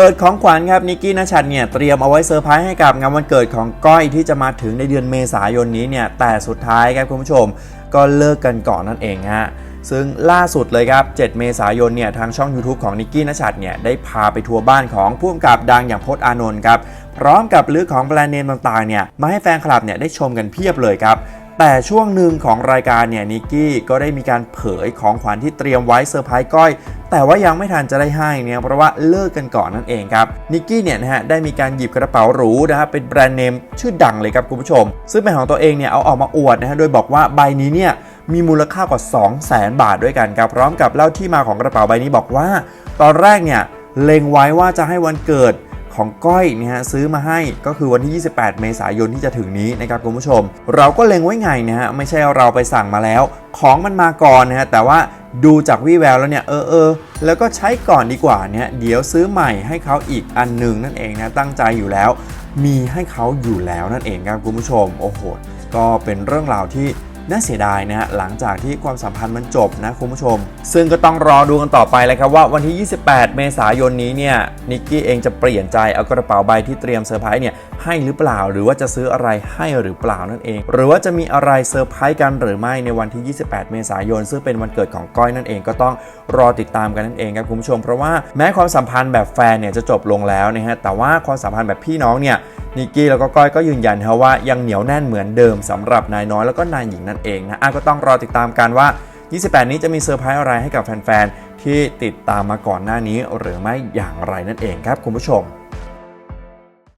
ปิดของขวัญครับนิกกี้นชัดเนี่ยเตรียมเอาไว้เซอร์ไพรส์ให้กับงานวันเกิดของก้อยที่จะมาถึงในเดือนเมษายนนี้เนี่ยแต่สุดท้ายครับคุณผู้ชม ก็เลิกกันก่อนนั่นเองฮะซึ่งล่าสุดเลยครับ 7 เมษายนเนี่ยทางช่อง YouTube ของนิกกี้นชัดเนี่ยได้พาไปทัวร์บ้านของผู้กำกับดังอย่างพจน์อานนท์ครับพร้อมกับลือของแบรนด์เนมต่างๆเนี่ยมาให้แฟนคลับเนี่ยได้ชมกันเพียบเลยครับแต่ช่วงหนึ่งของรายการเนี่ยนิกกี้ก็ได้มีการเผยของขวัญที่เตรียมไว้เซอร์ไพรส์ก้อย แต่ว่ายังไม่ทันจะได้ให้เนี่ยเพราะว่าเลิกกันก่อนนั่นเองครับนิกกี้เนี่ยนะฮะได้มีการหยิบกระเป๋าหรูนะฮะเป็นแบรนด์เนมชื่อดังเลยครับคุณผู้ชม ซึ่งเป็นของตัวเองเนี่ยเอาออกมาอวดนะฮะโดยบอกว่าใบนี้เนี่ยมีมูลค่ากว่า 2 0 0แสนบาทด้วยกันครับพร้อมกับเล่าที่มาของกระเป๋าใบนี้บอกว่า ตอนแรกเนี่ยเล็งไว้ว่าจะให้วันเกิดของก้อยเนี่ยฮะซื้อมาให้ก็คือวันที่ 28 เมษายนที่จะถึงนี้นะครับคุณผู้ชม เราก็เล็งไว้ไงนะฮะไม่ใช่เราไปสั่งมาแล้ว ของมันมาก่อนนะฮะแต่ว่า ดูจากวี่แววแล้วเนี่ยเออเออแล้วก็ใช้ก่อนดีกว่าเนี่ยเดี๋ยวซื้อใหม่ให้เขาอีกอันหนึ่งนั่นเองนะตั้งใจอยู่แล้ว มีให้เขาอยู่แล้วนั่นเองครับคุณผู้ชมโอ้โหก็เป็นเรื่องราวที่ น่าเสียดายนะฮะหลังจากที่ความสัมพันธ์มันจบนะคุณผู้ชม ซึ่งก็ต้องรอดูกันต่อไปเลยครับว่าวันที่ 28 เมษายนนี้เนี่ยนิกกี้เองจะเปลี่ยนใจเอากระเป๋าใบที่เตรียมเซอร์ไพรส์เนี่ยให้หรือเปล่า หรือว่าจะซื้ออะไรให้หรือเปล่านั่นเอง หรือว่าจะมีอะไรเซอร์ไพรส์กันหรือไม่ในวันที่ 28 เมษายน ซึ่งเป็นวันเกิดของก้อยนั่นเองก็ต้องรอติดตามกันนั่นเองครับคุณผู้ชม เพราะว่าแม้ความสัมพันธ์แบบแฟนเนี่ยจะจบลงแล้วนะฮะแต่ว่าความสัมพันธ์แบบพี่น้องเนี่ย นิกกี้แล้วก็ก้อยก็ยืนยันนะว่ายังเหนียวแน่นเหมือนเดิมสำหรับนายน้อยแล้วก็นายหญิงนั่นเองนะอะก็ต้องรอติดตามกันว่า 28 นี้จะมีเซอร์ไพรส์อะไรให้กับแฟนๆที่ติดตามมาก่อนหน้านี้หรือไม่อย่างไรนั่นเองครับคุณผู้ชม